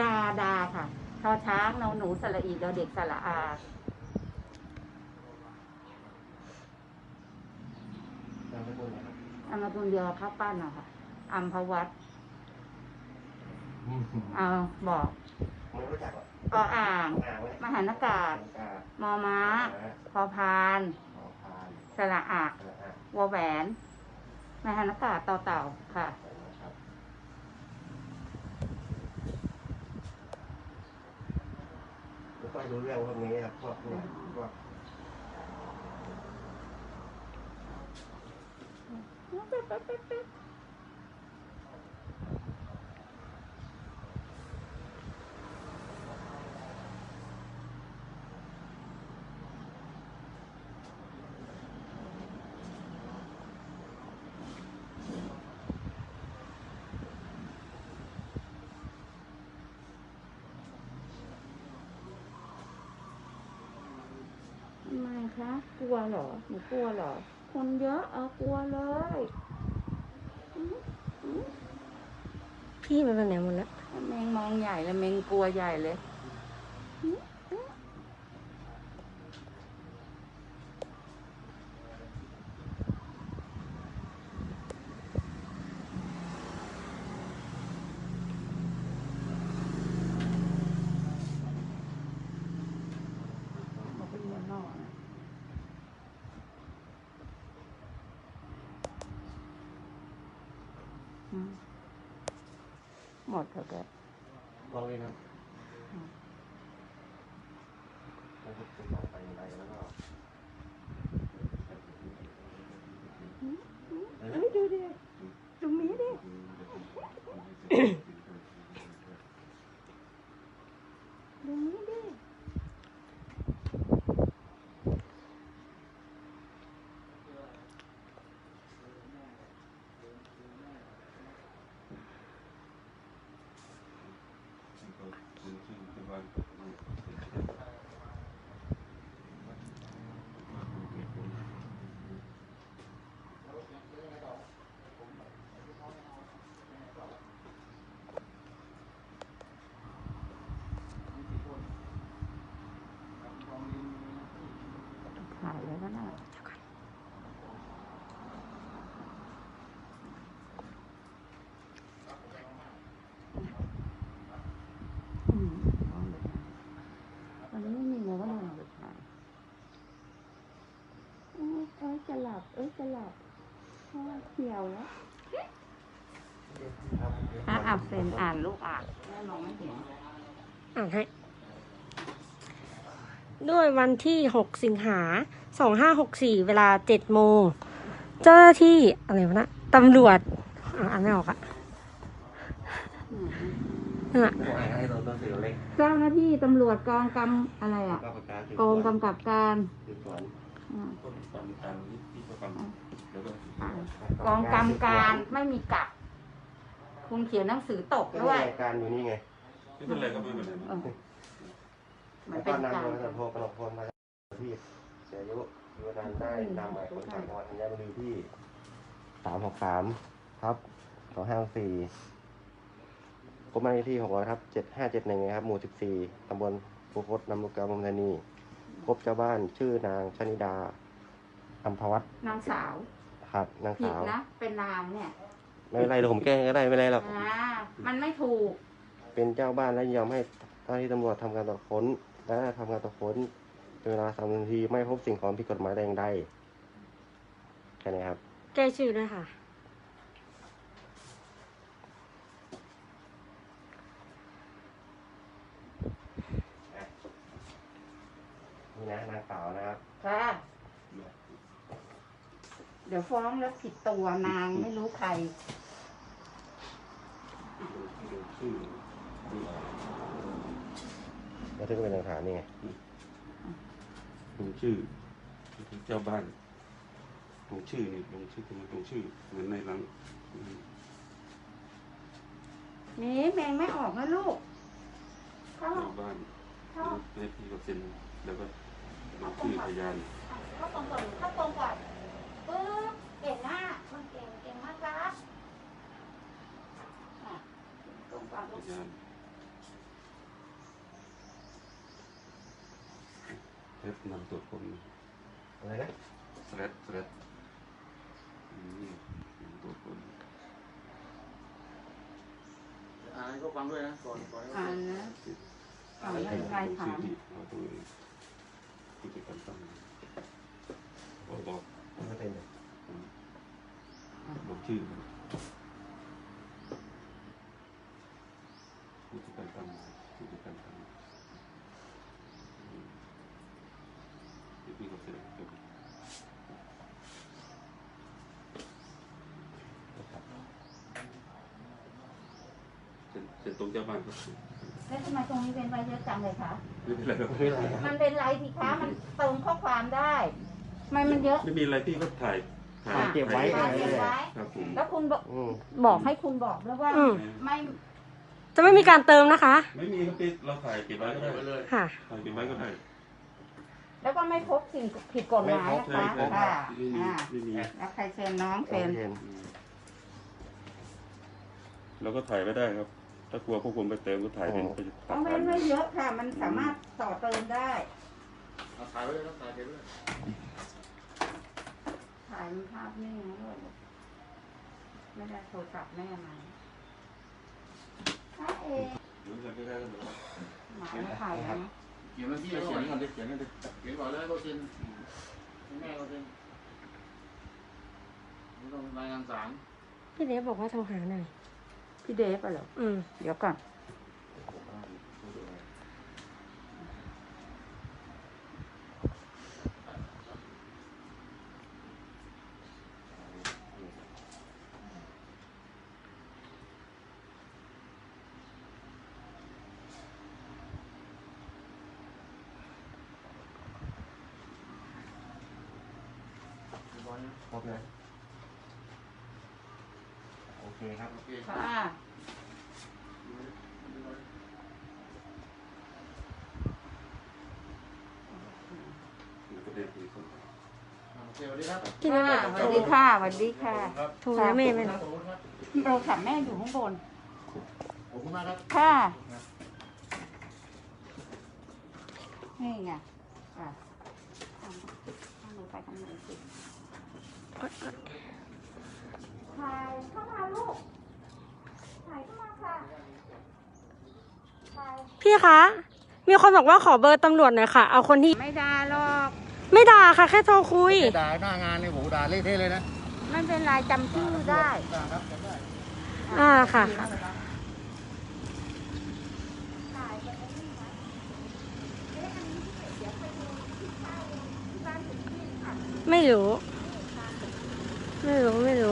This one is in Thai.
ดาดาค่ะทอช้างนอหนูสระอีดอเด็กสระอานามสกุลนะครับอันมาตุนเดียวข้าวปั้นอะค่ะอัมพวัตอืมเอาบอกไม่รู้จักหรอกออ่างอ่างไว้มหานากาศกามอม้า พอพานขอพานสระอะอ่าอ่าวอแหวน มหานากาศต่อเต่าค่ะ นะ ค่อยรู้เรื่องพวกนี้ครับพวกเนี่ยพวก ทำไมคะกลัวเหรอ หนูกลัวเหรอ คนเยอะเอากลัวเลยอื้ออื้อพี่มันเป็นไหนหมดแล้วแมงมองใหญ่เลยแมงกลัวใหญ่เลยอื้ออื้อบอกเป็นเมืองนอกนะ อืมหมดเถอะแก ลองเลยนะแล้วก็คุณออกไปยังไงแล้วก็ เฮ้ยดูดิตรงนี้ดิตรงนี้ดิ ถ่าย แล้วก็น่าอืมลองดูวันนี้ไม่มีเงินก็ลองไปถ่ายเอ้ยเอ้ยจะหลับ เอ้ยจะหลับเอ้ยเขียวแล้วอะอ่านเซนอ่านลูกอ่านแม่มองไม่เห็นอ่านให้ด้วยวันที่ 6 สิงหา 2564เวลา7โมง เจ้าหน้าที่อะไรวะนะตำรวจอะอ่านไม่ออกอะอืมนั่นอะผมอ่านให้ตัวตัวสื่อเล็กเจ้าหน้าที่ตำรวจกองกำอะไรอะก็ประกาศสืบกองสวนกำกับการสืบสวนอืมต้นตามตามที่ที่ประกันแล้วก็กองกำการไม่มีกับคุณเขียนหนังสือตกก็ด้วยรายการอยู่นี่ไงไม่เป็นไรก็ไม่เป็นไรเออมันแล้วเป็ก็นนำการ โดยตำรวจโทกนกพลมาที่เสียอายุอยู่นานได้นำหมายคนจากจังหวัดธัญบุรีที่สามหกสามครับสองห้าสี่กรมบ้านเลขที่หกร้อยครับเจ็ดห้าเจ็ดหนึ่งครับ หมู่สิบสี่ตำบลภูพจน์นำลูกกามุมธานีพบเจ้าบ้านชื่อนางชนิดาอัมพวัตนางสาวครับนางผิดสาว นะ เป็นนางเนี่ยไม่เป็นไรเดี๋ยวผมแก้ก็ได้ไม่เป็นไรหรอก อ่ามันไม่ถูก เป็นเจ้าบ้านและยอมให้เจ้าหน้าที่ตำรวจทำการตรวจค้น และทำการตรวจค้น เป็นเวลาสามนาทีไม่พบสิ่งของผิดกฎหมายแต่อย่างใดแค่นี้ครับ แก้ชื่อด้วยค่ะนี่นะนางสาวนะครับ ค่ะ เดี๋ยวฟ้องแล้วผิดตัวนางไม่รู้ใครดูชื่อดูแล้วที่ก็เป็นหลักฐานนี่ไง ดูชื่อเจ้าบ้านลงชื่อนี่ลงชื่อลงชื่อเหมือนในหลังนี่แมงไม่ออกนะลูกเข้าเจ้าบ้านให้พี่เขาเซ็นแล้วก็ลงชื่อพยานเข้าตรงก่อนเข้าตรงก่อนปึ๊บเก่งมากมันเก่งเก่งมากครับอะตรงก่อนพลูกยาน เทสนำตรวจคนอะไรนะสแลดสแลดอืมนำตรวจคนอ่านให้เขาฟังด้วยนะก่อนก่อนให้เขาอ่าฟันงนะ อ่านแล้วใครถามเอาตัวเองผู้จัดการตั้งบอกบอกไม่เป็นเลยบอกชื่อผู้จัดการตั้งผู้จัดการตั้งอืมเดี๋ยวพี่เขาเสร็จแล้ว เซ็นเซ็นตรงเจ้าบ้านครับแล้วทำไมตรงนี้เป็นไว้เยอะจังเลยคะ ไม่เป็นไรครับคืออะไรมันเป็นไรสิคะมันเติมข้อความได้ทำไมมันเยอะ ไม่มีอะไรพี่ก็ถ่ายถ่ายเก็บไว้ ถ่าอะยไรเก็บเลยไว้ ครับผมแล้วคุณบอกอืม บอกให้คุณบอกแล้วว่า อืม ไม่จะไม่มีการเติมนะคะ ไม่มีครับพี่เราถ่ายเก็บไว้ก็ได้ไปเลยค่ะ ถ่ายเก็บไว้ก็ได้แล้วก็ไม่พบสิ่งผิดกฎหมายนะใช่คะครับค่ะไม่มีอ่าไม่มีแล้วใครเซ็นน้องโอเซ็นเคเราก็ถ่ายไว้ได้ครับ ถ้ากลัวพวกผมไปเติมก็ถ่ายเป็นไปเพตัดราะทามันนไม่เยอะค่ะ มันสามารถต่อเติมได้ เอาถ่ายไว้เลยนะถ่ายเก็บไว้เลยถ่ายมันภาพนิ่งนะลูกไม่ได้โทรศัพท์แม่มาถ้าเองเดี๋ยวจะไม่ได้ก็เดี๋ยวหมาไม่ถ่ายแล้วนะเขียนวันที่เขียนก่อนดิเขียนก่อนดิเขียนก่อนแล้วให้เขาเซ็นให้แม่เขาเซ็นไม่ต้องรายงานศาลพี่เดฟบอกว่าโทรหาหน่อย พี่เดฟอะเหรออืมเดี๋ยวก่อนครบนะโอ เคครับโอเคค่ะก็ได้คุยกันโอเคสวัสดีครับกินอะไรสวัสดีค่ะสวัสดีค่ะครับโทรแล้วแม่ไหมขอบคุณครับเราขับแม่อยู่ข้างบน ขอบคุณมากครับ ค่ะ นี่ไงอะทำทำหนูไปทำหนูสิ ถ่ายเข้ามาลูก ถ่ายเข้ามาค่ะ ถ่าย พี่คะ มีคนบอกว่าขอเบอร์ตำรวจหน่อยค่ะ เอาคนที่ ไม่ด่าหรอก ไม่ด่าค่ะ แค่โทรคุย ด่าหน้างานเนี่ยโหด่าเละเทะเลยนะไม่เป็นไรจำชื่อได้ ด่าครับจำได้อ่าค่ะ ถ่ายไปไอ้นี่นะเอ๊ะอันนี้เดี๋ยวไปดูที่ข้าวที่บ้านถึงที่ค่ะ ไม่รู้ ไม่รู้ ไม่รู้ไม่รู้ไม่รู้ไม่รู้